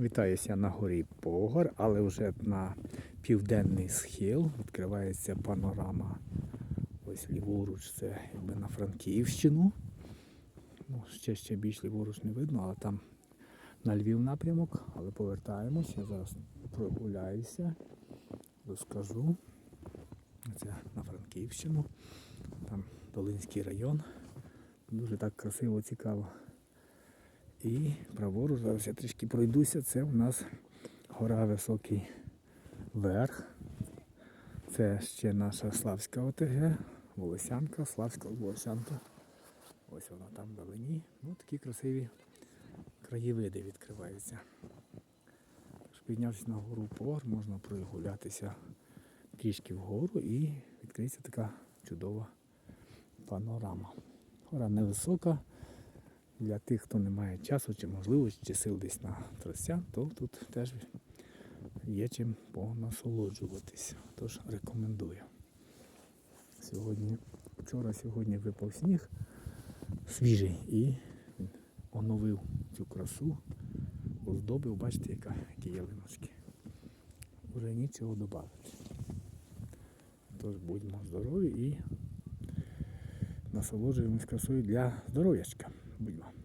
Вітаюся на горі Погор, але вже на південний схил відкривається панорама. Ось ліворуч, це якби на Франківщину. Ну, ще ще більш ліворуч не видно, але там на Львів напрямок, але повертаємось. Я зараз прогуляюся, розкажу. Це на Франківщину. Там Долинський район. Дуже так красиво, цікаво. І праворуч, зараз я трішки пройдуся, це у нас гора Високий Верх. Це ще наша Славська ОТГ, Волосянка, Славська Волосянка. Ось вона там вдалині. Ну, такі красиві краєвиди відкриваються. Тож, на гору Пор, можна прогулятися трішки вгору і відкриється така чудова панорама. Гора невисока. Для тих, хто не має часу чи можливості, чи сил десь на тростя, то тут теж є чим понасолоджуватись. Тож рекомендую. Сьогодні, вчора сьогодні випав сніг свіжий і оновив цю красу, оздобив, бачите, яка, які ялиночки. Уже нічого додати. Тож будьмо здорові і насолоджуємось красою для здоров'ячка. 不远。